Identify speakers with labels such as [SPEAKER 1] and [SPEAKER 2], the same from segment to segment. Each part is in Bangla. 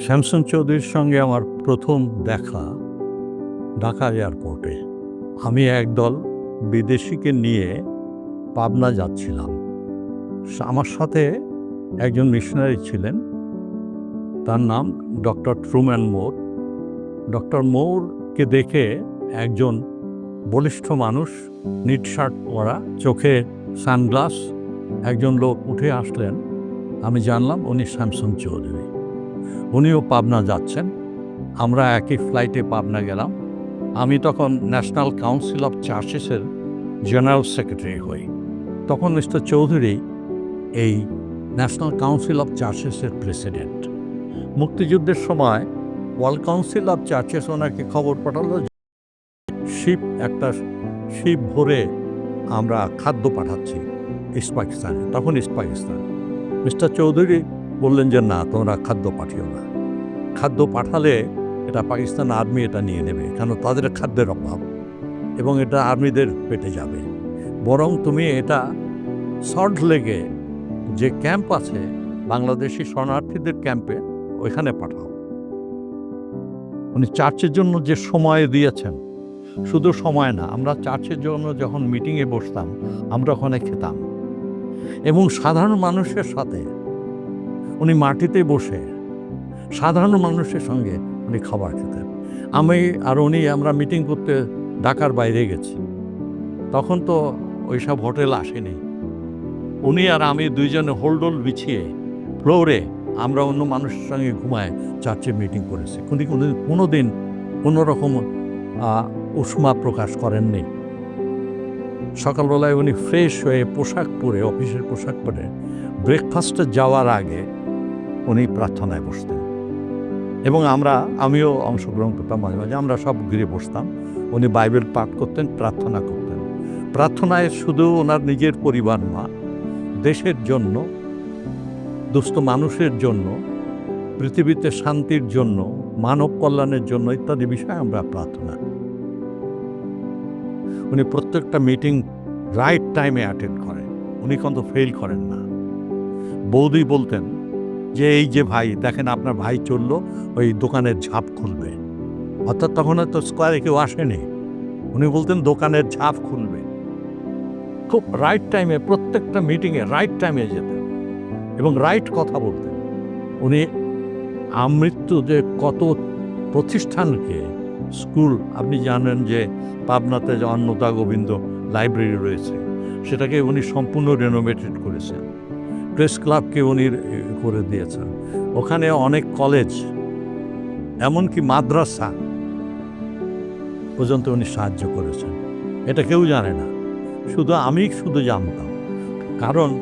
[SPEAKER 1] শ্যামসন চৌধুরীর সঙ্গে আমার প্রথম দেখা ঢাকা এয়ারপোর্টে। আমি একদল বিদেশিকে নিয়ে পাবনা যাচ্ছিলাম। আমার সাথে একজন মিশনারি ছিলেন। তার নাম ডক্টর ট্রুম্যান মোর। ডক্টর মোরকে দেখে একজন বলিষ্ঠ মানুষ নিট শার্ট পরা, চোখে সানগ্লাস, একজন লোক উঠে আসলেন। আমি জানলাম উনি স্যামসন চৌধুরী। উনিও পাবনা যাচ্ছেন। আমরা একই ফ্লাইটে পাবনা গেলাম। আমি তখন ন্যাশনাল কাউন্সিল অফ চার্চেসের জেনারেল সেক্রেটারি হই। তখন মিস্টার চৌধুরী এই ন্যাশনাল কাউন্সিল অফ চার্চেসের প্রেসিডেন্ট মুক্তিযুদ্ধের সময় ওয়ার্ল্ড কাউন্সিল অফ চার্চেস ওনাকে খবর পাঠালো শিপ একটা শিপ ভরে আমরা খাদ্য পাঠাচ্ছি ইস্ট পাকিস্তানে তখন ইস্ট পাকিস্তান মিস্টার চৌধুরী বললেন যে, না, তোমরা খাদ্য পাঠিও না। খাদ্য পাঠালে এটা পাকিস্তান আর্মি এটা নিয়ে নেবে, কেন তাদের খাদ্যের অভাব এবং এটা আর্মিদের পেটে যাবে। বরং তুমি এটা সল্ট লেগে যে ক্যাম্প আছে, বাংলাদেশি শরণার্থীদের ক্যাম্পে ওইখানে পাঠাও। উনি চার্চের জন্য যে সময় দিয়েছেন, শুধু সময় না, আমরা চার্চের জন্য যখন মিটিংয়ে বসতাম, আমরা ওখানে খেতাম। এবং সাধারণ মানুষের সাথে উনি মাটিতে বসে সাধারণ মানুষের সঙ্গে উনি খাবার খেতেন। আমি আর উনি আমরা মিটিং করতে ঢাকার বাইরে গেছি। তখন তো ওইসব হোটেল আসেনি। উনি আর আমি দুইজনে হোল্ডোল বিছিয়ে ফ্লোরে আমরা অন্য মানুষের সঙ্গে ঘুমায় চার্চে মিটিং করেছি। উনি কোনো দিন কোনো রকম উষ্মা প্রকাশ করেননি। সকালবেলায় উনি ফ্রেশ হয়ে পোশাক পরে, অফিসের পোশাক পরে ব্রেকফাস্টে যাওয়ার আগে উনি প্রার্থনায় বসতেন। এবং আমরা, আমিও অংশগ্রহণ করতাম মাঝে মাঝে, আমরা সব ঘিরে বসতাম। উনি বাইবেল পাঠ করতেন, প্রার্থনা করতেন। প্রার্থনায় শুধু ওনার নিজের পরিবার না, দেশের জন্য, দুস্থ মানুষের জন্য, পৃথিবীতে শান্তির জন্য, মানব কল্যাণের জন্য ইত্যাদি বিষয়ে আমরা প্রার্থনা উনি প্রত্যেকটা মিটিং রাইট টাইমে অ্যাটেন্ড করেন। উনি কিন্তু ফেল করেন না। বৌদি বলতেন যে এই যে ভাই, দেখেন আপনার ভাই চলল, ওই দোকানের ঝাঁপ খুলবে। অর্থাৎ তখন তো স্কোয়ারে কেউ আসেনি। উনি বলতেন, দোকানের ঝাঁপ খুলবে। খুব রাইট টাইমে প্রত্যেকটা মিটিংয়ে রাইট টাইমে যেতেন। এবং রাইট কথা বলতেন। উনি আমৃত্যু যে কত প্রতিষ্ঠানকে, স্কুল, আপনি জানেন যে পাবনাতে যে অন্নদা গোবিন্দ লাইব্রেরি রয়েছে, সেটাকে উনি সম্পূর্ণ রেনোভেটেড করেছেন। প্রেস ক্লাবকে উনি করে দিয়েছেন। ওখানে অনেক কলেজ, এমনকি মাদ্রাসা পর্যন্ত উনি সাহায্য করেছেন। এটা কেউ জানে না। শুধু আমি শুধু জানতাম। কারণ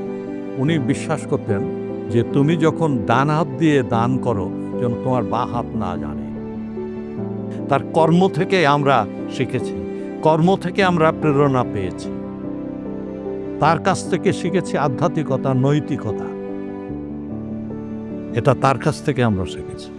[SPEAKER 1] উনি বিশ্বাস করতেন যে তুমি যখন ডান হাত দিয়ে দান করো, যেন তোমার বা হাত না জানে। তার কর্ম থেকে আমরা শিখেছি। কর্ম থেকে আমরা প্রেরণা পেয়েছি। তার কাছ থেকে শিখেছি আধ্যাত্মিকতা নৈতিকতা। এটা তার কাছ থেকে আমরা শিখেছি।